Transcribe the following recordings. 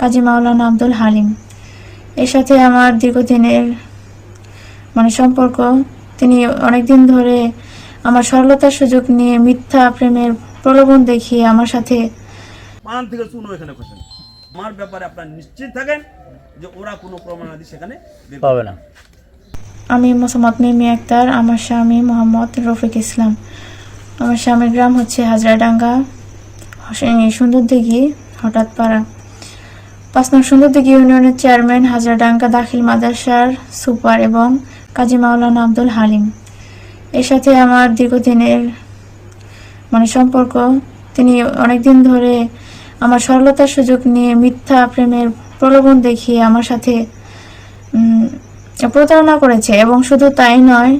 কাজী মাওলানা আব্দুল হালিম। এর সাথে আমার দীর্ঘদিনের মানে সম্পর্ক তিনি অনেকদিন ধরে আমার সরলতার সুযোগ নিয়ে মিথ্যা প্রেমের প্রলোভন দেখিয়ে আমার সাথে পান থেকে চুনো এখানে খসেন আমার ব্যাপারে আপনার নিশ্চিত থাকেন যে ওরা কোনো প্রমাণাদি সেখানে পাবে না। আমি মোসাম্মদ মিমি আক্তার আমার স্বামী মোহাম্মদ রফিক ইসলাম। আমার স্বামীর গ্রাম হচ্ছে হাজরাডাঙ্গা সুন্দরদিঘি হঠাৎ পাড়া। পাঁচ নং সুন্দরদিঘি ইউনিয়নের চেয়ারম্যান হাজার হাজরাডাঙ্গা দাখিল মাদ্রাসার সুপার এবং কাজী মাওলানা আব্দুল হালিম। এর সাথে আমার দীর্ঘদিনের মানে সম্পর্ক, তিনি অনেকদিন ধরে আমার সরলতার সুযোগ নিয়ে মিথ্যা প্রেমের প্রলোভন দেখিয়ে আমার সাথে প্রতারণা করেছে এবং শুধু তাই নয়,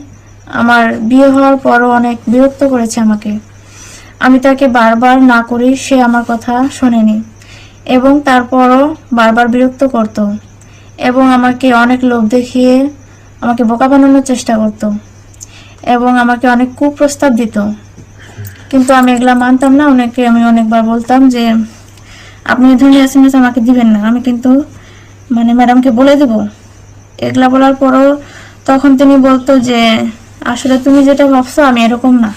আমার বিয়ে হওয়ার পরও অনেক বিরক্ত করেছে আমাকে। আমি তাকে বারবার না করি সে আমার কথা শোনেনি। এবং তারপরও বারবার বিরক্ত করত এবং আমাকে অনেক লোভ দেখিয়ে আমাকে বোকা বানানোর চেষ্টা করত এবং আমাকে অনেক কুপ্রস্তাব দিত। কিন্তু আমি এগুলা মানতাম না। অনেকে আমি অনেকবার বলতাম যে, আপনি এই ধরনের এস এম এস আমাকে দিবেন না। আমি কিন্তু মানে ম্যাডামকে বলে দেবো। এগুলা বলার পরও তখন তিনি বলতো যে, আসলে তুমি যেটা ভাবছ আমি এরকম না।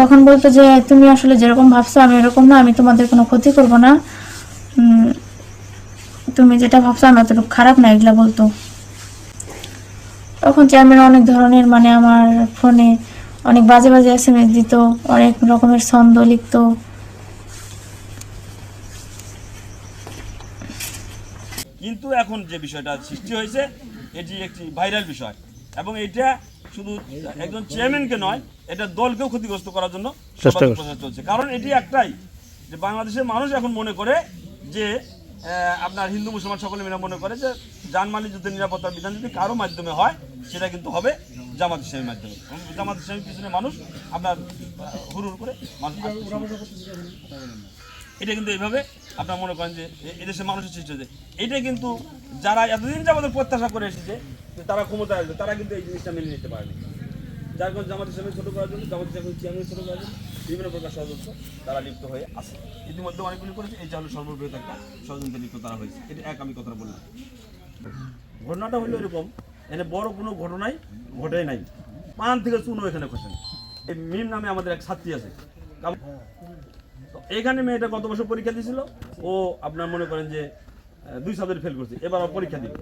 তখন বলতো যে, তুমি আসলে যেরকম ভাবছ, আমি এরকম না, আমি তোমাদের কোনো ক্ষতি করব না। তুমি যেটা ভাবছ, আমি অতটুকু খারাপ না, এগুলা বলতো। তখন চেয়ারম্যান অনেক ধরনের মানে আমার ফোনে অনেক বাজে বাজে এস এম এস দিত, অনেক রকমের ছন্দ লিখতো। কিন্তু এখন যে বিষয়টা সৃষ্টি হয়েছে, এটি একটি ভাইরাল বিষয়। এবং এটা শুধু একজন চেয়ারম্যানকে নয় এটা দলকেও ক্ষতিগ্রস্ত করার জন্য চলছে। কারণ এটি একটাই যে বাংলাদেশের মানুষ এখন মনে করে যে আপনার হিন্দু মুসলমান সকলে মিলে মনে করে যে জানমালি যুদ্ধের নিরাপত্তার বিধান যদি কারও মাধ্যমে হয় সেটা কিন্তু হবে জামাত ইসলামের মাধ্যমে। জামাত ইসলামের পিছনে মানুষ আপনার হুরুর করে মানুষ এটা কিন্তু এইভাবে আপনার মনে করেন যে এদেশের মানুষের সৃষ্টি হয়েছে। এটা কিন্তু যারা এতদিন যাবত প্রত্যাশা করে এসেছে যে তারা ক্ষমতা আসবে, তারা কিন্তু এই জিনিসটা মেনে নিতে পারেনি। যার কারণে জামাত ইসলামী ছোটো করার জন্য, জামাত ইসলামী চেয়ারম্যান ছোটো করার জন্য বিভিন্ন প্রকার ষড়যন্ত্র তারা লিপ্ত হয়ে আছে। ইতিমধ্যে অনেকগুলি করেছে, এই হলো সর্ববৃহৎ একটা ষড়যন্ত্রে লিপ্ত তারা হয়েছে। এটা এক আমি কথা বললাম। ঘটনাটা হলো এরকম এখানে বড় কোনো ঘটনাই ঘটে নাই। পান থেকে চুনো এখানে খসেন এই মিম নামে আমাদের এক ছাত্রী আছে। এখানে মেয়েটা গত বছর পরীক্ষা দিয়েছিল। ও আপনার মনে করেন যে দুই সাবজেক্ট ফেল করছে। এবার পরীক্ষা দিবে।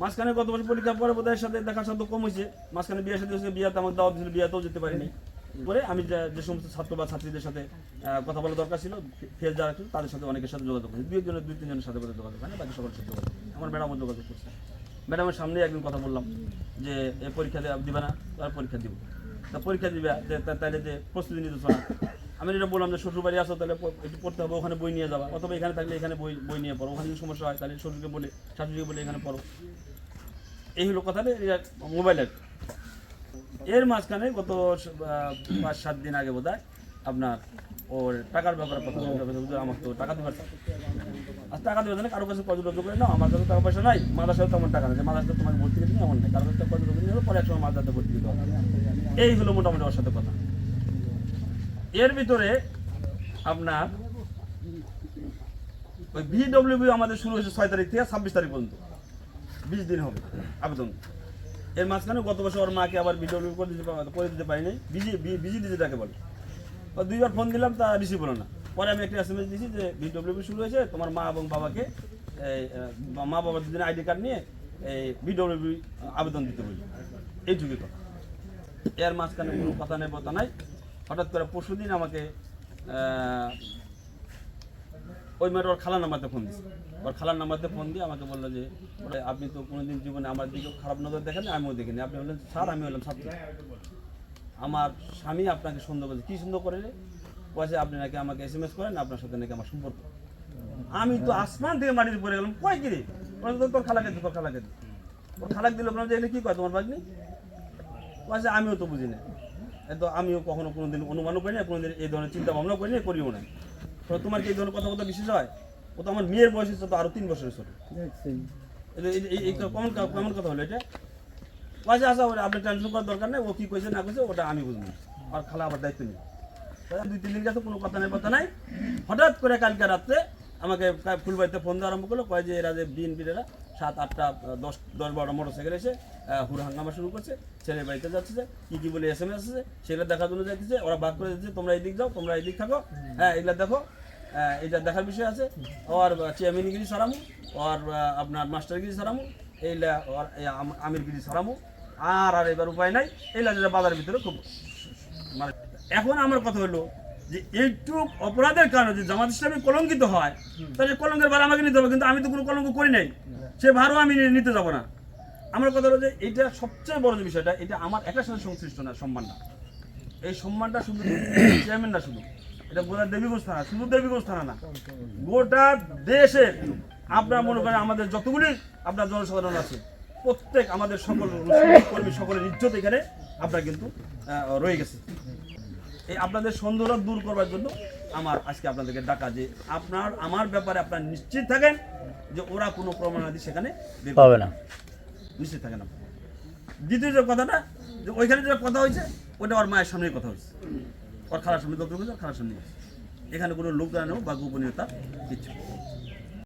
মাঝখানে গত বছর পরীক্ষার পরে বোধহয় সাথে দেখা সাধ্য কম হয়েছে। মাঝখানে বিয়ে সাথে হয়েছে বিয়াতে আমার দাওয়াত দিয়েছিল, বিয়াতেও যেতে পারিনি। পরে আমি যে সমস্ত ছাত্র বা ছাত্রীদের সাথে কথা বলা দরকার ছিল ফেল যারা ছিল তাদের সাথে অনেকের সাথে যোগাযোগ করেছি। দুই একজনের দুই তিনজনের সাথে বোধহয় যোগাযোগ হয় বাকি সবার সাথে যোগাযোগ। আমার ম্যাডামও যোগাযোগ করছে। ম্যাডামের সামনে একদিন কথা বললাম যে, এ পরীক্ষা দেওয়া দিবে না, তার পরীক্ষা দিব। তা পরীক্ষা দিবে তাহলে যে প্রস্তুতি নিতে আমি যেটা বললাম যে শ্বশুর বাড়ি আসো, তাহলে একটু পড়তে হবে, ওখানে বই নিয়ে যাবা। অথবা এখানে থাকলে এখানে বই বই নিয়ে পড়ো। ওখানে যদি সমস্যা হয়, তাহলে শ্বশুরকে বলে, শাশুড়িকে বলে এখানে পড়ো। এই হলো কথাটা এটা মোবাইলের। এর মাঝখানে গত পাঁচ, সাত দিন আগে বোধ আপনার ওর টাকার ব্যাপারে কথা আমাকে তো টাকা দেবার আর টাকা দেবে না কারও কাছে পর্যটক করে না আমার কাছে টাকা পয়সা নাই। মাদ্রাসায় তো আমার টাকা নেই। যে মাদ্রাসায় তোমাকে ভর্তি করে দিই এমন নেই। কারও কাছে নিয়ে হলো পরে এক সময় মাদ্রাসাতে ভর্তি দিতে এই হলো মোটামুটি ওর সাথে কথা। এর ভিতরে আপনার ওই ভিডব্লিউবি আমাদের শুরু হয়েছে ছয় তারিখ থেকে ছাব্বিশ তারিখ পর্যন্ত। বিশ দিন হবে আবেদন। এর মাঝখানে গত বছর ওর মাকে আবার ভিডিও করে দিতে করে দিতে পারি নাই বিজি বিজি দিতে তাকে বলে। দুইবার ফোন দিলাম, তা রিসিভ হলো না। পরে আমি একটা এসএমএস দিয়েছি যে ভিডব্লিউবি শুরু হয়েছে, তোমার মা এবং বাবাকে মা বাবার দুদিন আইডি কার্ড নিয়ে এই ভিডব্লিউবি আবেদন দিতে বলি এইটুকুই কথা। এর মাঝখানে কোনো কথা নেই কথা নাই। হঠাৎ করে পরশু দিন আমাকে ওই মেয়ের ওর খালার নাম্বারতে ফোন দিচ্ছে ওর খালার নাম্বারতে ফোন দিয়ে আমাকে বলল যে আপনি তো কোনোদিন জীবনে আমার দিকে খারাপ নজর দেখেন আমিও দেখিনি। আপনি বললেন স্যার আমি হলাম ছাত্র। আমার স্বামী আপনাকে সুন্দর করেছে। কী সুন্দর করে বলছে আপনি নাকি আমাকে এস এম এস করেন আপনার সাথে নাকি আমার সম্পর্ক। আমি তো আসমান থেকে মাটিতে পড়ে গেলাম। কয় কি রে? তোর খালাকে দে, তোর খালাকে দে। ওর খালাক দিল বললাম যে এগুলো কি কয় তোমার বাগনি বলছে আমিও তো বুঝি না। তো আমিও কখনো কোনোদিন অনুমানও করি না কোনোদিন এই ধরনের চিন্তা ভাবনাও করি না করিও না তো তোমার কি এই ধরনের কথা বলতে বিশেষ হয়? ও তো আমার মেয়ের বয়স তো আরও তিন বছরের ছোট। কেমন কেমন কথা হলো এটা? আচ্ছা আচ্ছা ওটা আপনি টেনশন করার দরকার নেই ও কি কইছে না কইছে ওটা আমি বুঝব। আর খালা আবার দায়িত্ব নেই দুই তিন দিন গেছে কোনো কথা নেই কথা নাই। হঠাৎ করে কালকে রাত্রে আমাকে ফুলবাড়িতে ফোন দেওয়া আরম্ভ করল কয় যে এরা যে বিএনপিরা সাত আটটা দশ দশ বারোটা মোটর সাইকেল এসে হুড় হাঙ্গামা শুরু করছে। ছেলের বাড়িতে যাচ্ছে কী কী বলে এস এম এস আসছে সেগুলো দেখার জন্য যাইতেছে ওরা বাদ করে দিচ্ছে তোমরা এই দিক যাও তোমরা এই দিক থাকো হ্যাঁ এগুলা দেখো। এটা দেখার বিষয় আছে। ওর চেয়ারম্যানগিরি সরামু ওর আপনার মাস্টারগিরি সরামু এইলা আম- আমিরগিরি সরামু। আর আর এবার উপায় নাই। এইলা যেটা বাজারের ভিতরে খুব মানে এখন আমার কথা হলো যে এইটুক অপরাধের কারণে যে জামাত ইসলামী কলঙ্কিত হয় তাহলে কলঙ্কের ভার আমাকে নিতে হবে কিন্তু আমি তো কোনো কলঙ্ক করি নাই। সে ভারও আমি নিতে যাব না। আমার কথা হলো যে এটা সবচেয়ে বড় যে বিষয়টা এটা আমার একার সাথে সংশ্লিষ্ট না সম্মানটা এই সম্মানটা শুধু চেয়ারম্যান না শুধু এটা গোটা দেবীগঞ্জ থানা শুধু দেবীগঞ্জ থানা না। গোটা দেশের আপনার মনে করেন আমাদের যতগুলি আপনার জনসাধারণ আছে প্রত্যেক আমাদের সকল কর্মী সকলের ইজ্জত এখানে আপনার কিন্তু রয়ে গেছে। এই আপনাদের সন্দেহ দূর করবার জন্য আমার আজকে আপনাদেরকে ডাকা যে আপনার আমার ব্যাপারে আপনারা নিশ্চিত থাকেন যে ওরা কোনো প্রমাণাদি সেখানে পাবে না। নিশ্চিত থাকেন আপনি দ্বিতীয় যে কথাটা যে ওইখানে যে কথা হয়েছে ওটা ওর মায়ের সামনেই কথা হয়েছে। ওর খারাপ সামনে হয়েছে খারাপ সামনে এখানে কোনো লোক দাঁড়ানো বা গোপনীয়তা কিচ্ছু নেই।